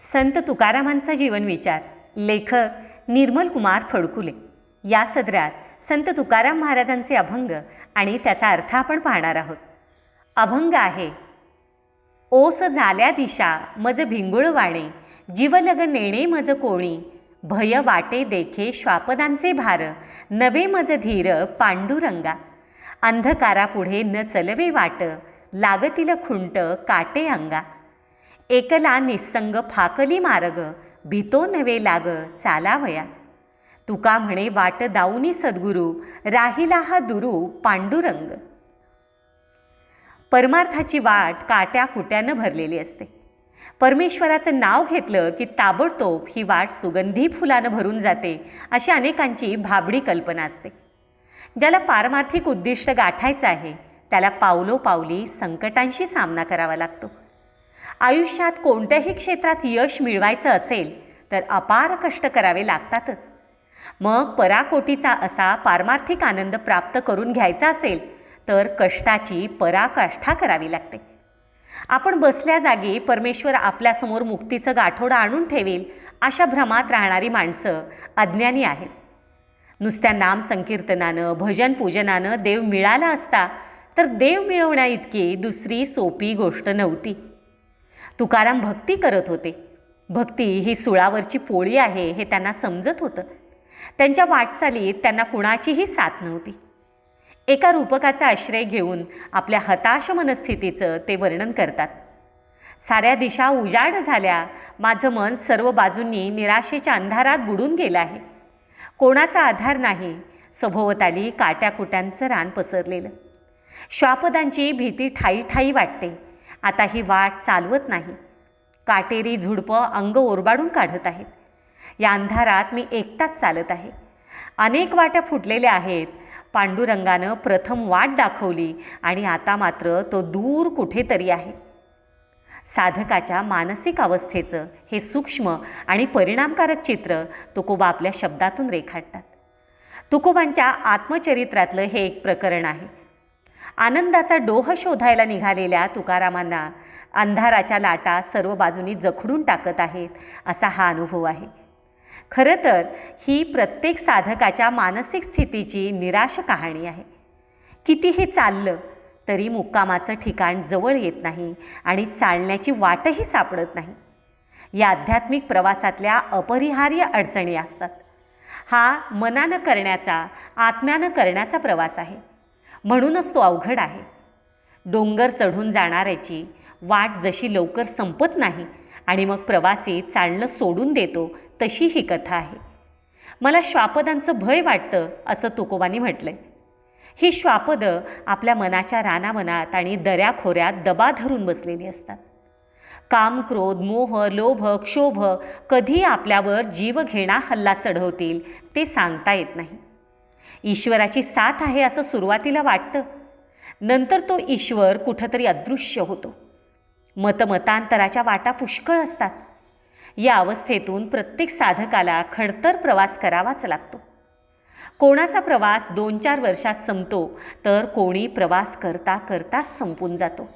संत तुकारामांचा जीवनविचार लेखक निर्मल कुमार फडकुले. या सदरात संत तुकाराम महाराजांचे अभंग आणि त्याचा अर्थ आपण पाहणार आहोत. अभंग आहे ओस झाल्या दिशा मज भिंगुळ वाणे जीवलग नेणे मज कोणी भय वाटे देखे श्वापदांचे भार नवे मज धीर पांडुरंगा. अंधकारापुढे न चलवे वाट लागतील खुंट काटे अंगा. एकला निस्संग फाकली मार्ग भीतो नवे लाग चालावया तुका म्हणे वाट दाऊनी सद्गुरू राहिला हा दुरू पांडुरंग. परमार्थाची वाट काट्या कुट्यानं भरलेली असते. परमेश्वराचं नाव घेतलं की ताबडतोब ही वाट सुगंधी फुलानं भरून जाते अशी अनेकांची भाबडी कल्पना असते. ज्याला पारमार्थिक उद्दिष्ट गाठायचं आहे त्याला पावलोपावली संकटांशी सामना करावा लागतो. आयुष्यात कोणत्याही क्षेत्रात यश मिळवायचं असेल तर अपार कष्ट करावे लागतातच. मग पराकोटीचा असा पारमार्थिक आनंद प्राप्त करून घ्यायचा असेल तर कष्टाची पराकाष्ठा करावी लागते. आपण बसल्या जागी परमेश्वर आपल्यासमोर मुक्तीचं गाठोडं आणून ठेवेल अशा भ्रमात राहणारी माणसं अज्ञानी आहेत. नुसत्या नाम संकीर्तनानं भजन पूजनानं देव मिळाला असता तर देव मिळवण्याइतकी दुसरी सोपी गोष्ट नव्हती. तुकाराम भक्ती करत होते. भक्ती ही सुळावरची पोळी आहे हे त्यांना समजत होतं. त्यांच्या वाटचालीत त्यांना कुणाचीही साथ नव्हती. एका रूपकाचा आश्रय घेऊन आपल्या हताश मनस्थितीचं ते वर्णन करतात. साऱ्या दिशा उजाड झाल्या माझं मन सर्व बाजूंनी निराशेच्या अंधारात बुडून गेलं आहे. कोणाचा आधार नाही सभोवताली काट्याकुट्यांचं रान पसरलेलं. श्वापदांची भीती ठाई ठाई वाटते. आता ही वाट चालवत नाही. काटेरी झुडपं अंग ओरबाडून काढत आहेत. या अंधारात मी एकटाच चालत आहे. अनेक वाट्या फुटलेल्या आहेत. पांडुरंगानं प्रथम वाट दाखवली आणि आता मात्र तो दूर कुठेतरी आहे. साधकाच्या मानसिक अवस्थेचं हे सूक्ष्म आणि परिणामकारक चित्र तुकोबा आपल्या शब्दातून रेखाटतात. तुकोबांच्या आत्मचरित्रातलं हे एक प्रकरण आहे. आनंदाचा डोह शोधायला निघालेल्या तुकारामांना अंधाराच्या लाटा सर्व बाजूनी जखडून टाकत आहेत असा हा अनुभव आहे. खरं तर ही प्रत्येक साधकाच्या मानसिक स्थितीची निराश कहाणी आहे. कितीही चाललं तरी मुक्कामाचं ठिकाण जवळ येत नाही आणि चालण्याची वाटही सापडत नाही. या आध्यात्मिक प्रवासातल्या अपरिहार्य अडचणी असतात. हा मनानं करण्याचा आत्म्यानं करण्याचा प्रवास आहे. म्हणूनच तो अवघड आहे. डोंगर चढून जाणाऱ्याची वाट जशी लवकर संपत नाही आणि मग प्रवासी चालणं सोडून देतो तशी ही कथा आहे. मला श्वापदांचं भय वाटतं असं तुकोबांनी म्हटलंय. ही श्वापदं आपल्या मनाच्या रानावनात आणि दऱ्याखोऱ्यात दबा धरून बसलेली असतात. काम क्रोध मोह लोभ क्षोभ कधी आपल्यावर जीव घेणा हल्ला चढवतील ते सांगता येत नाही. ईश्वराची साथ आहे असं सुरुवातीला वाटतं. नंतर तो ईश्वर कुठंतरी अदृश्य होतो. मतमतांतराच्या वाटा पुष्कळ असतात. या अवस्थेतून प्रत्येक साधकाला खडतर प्रवास करावाच लागतो. कोणाचा प्रवास दोन चार वर्षात संपतो तर कोणी प्रवास करता करताच संपून जातो.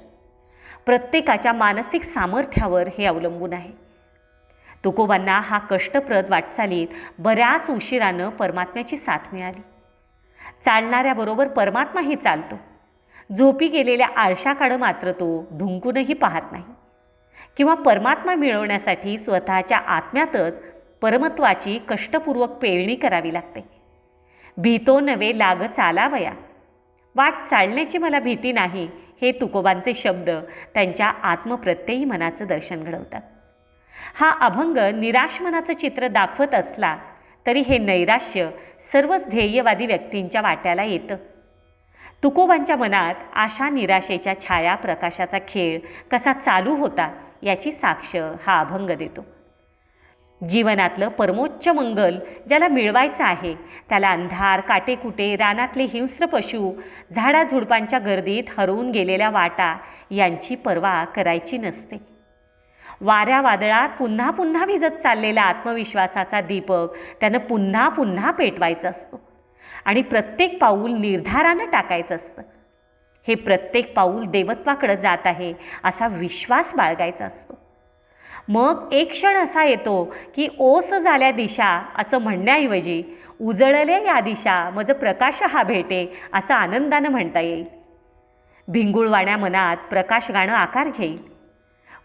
प्रत्येकाच्या मानसिक सामर्थ्यावर हे अवलंबून आहे. तुकोबांना हा कष्टप्रद वाटचालीत बऱ्याच उशिरानं परमात्म्याची साथ मिळाली. चालणाऱ्याबरोबर परमात्माही चालतो. झोपी गेलेल्या आळशाकडं मात्र तो ढुंकूनही पाहत नाही. किंवा परमात्मा मिळवण्यासाठी स्वतःच्या आत्म्यातच परमत्वाची कष्टपूर्वक पेरणी करावी लागते. भीतो नवे लाग चालावया. वाट चालण्याची मला भीती नाही हे तुकोबांचे शब्द त्यांच्या आत्मप्रत्ययी मनाचं दर्शन घडवतात. हा अभंग निराश मनाचं चित्र दाखवत असला तरी हे नैराश्य सर्वच ध्येयवादी व्यक्तींच्या वाट्याला येतं. तुकोबांच्या मनात आशा निराशेच्या छाया प्रकाशाचा खेळ कसा चालू होता याची साक्ष हा अभंग देतो. जीवनातलं परमोच्च मंगल ज्याला मिळवायचं आहे त्याला अंधार काटेकुटे रानातले हिंस्र पशु झाडाझुडपांच्या गर्दीत हरवून गेलेल्या वाटा यांची पर्वा करायची नसते. वाऱ्या वादळात पुन्हा पुन्हा विजत चाललेला आत्मविश्वासाचा दीपक त्यानं पुन्हा पुन्हा पेटवायचा असतो. आणि प्रत्येक पाऊल निर्धारानं टाकायचं असतं. हे प्रत्येक पाऊल देवत्वाकडं जात आहे असा विश्वास बाळगायचा असतो. मग एक क्षण असा येतो की ओस झाल्या दिशा असं म्हणण्याऐवजी उजळले या दिशा मज प्रकाश हा भेटे असं आनंदानं म्हणता येईल. भिंगुळवाण्या मनात प्रकाश गाणं आकार घेईल.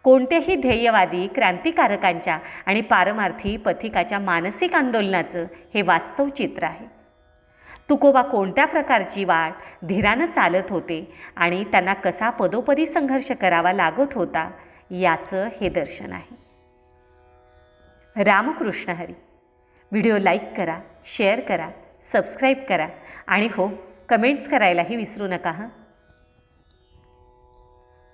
कोणतेही ध्येयवादी क्रांतिकारकांच्या आणि पारमार्थी पथिकाच्या मानसिक आंदोलनाचं हे वास्तव चित्र आहे. तुकोबा कोणत्या प्रकारची वाट धीरानं चालत होते आणि त्यांना कसा पदोपदी संघर्ष करावा लागत होता याचं हे दर्शन आहे. रामकृष्ण हरी. व्हिडिओ लाईक करा शेअर करा सबस्क्राईब करा आणि हो कमेंट्स करायलाही विसरू नका हां?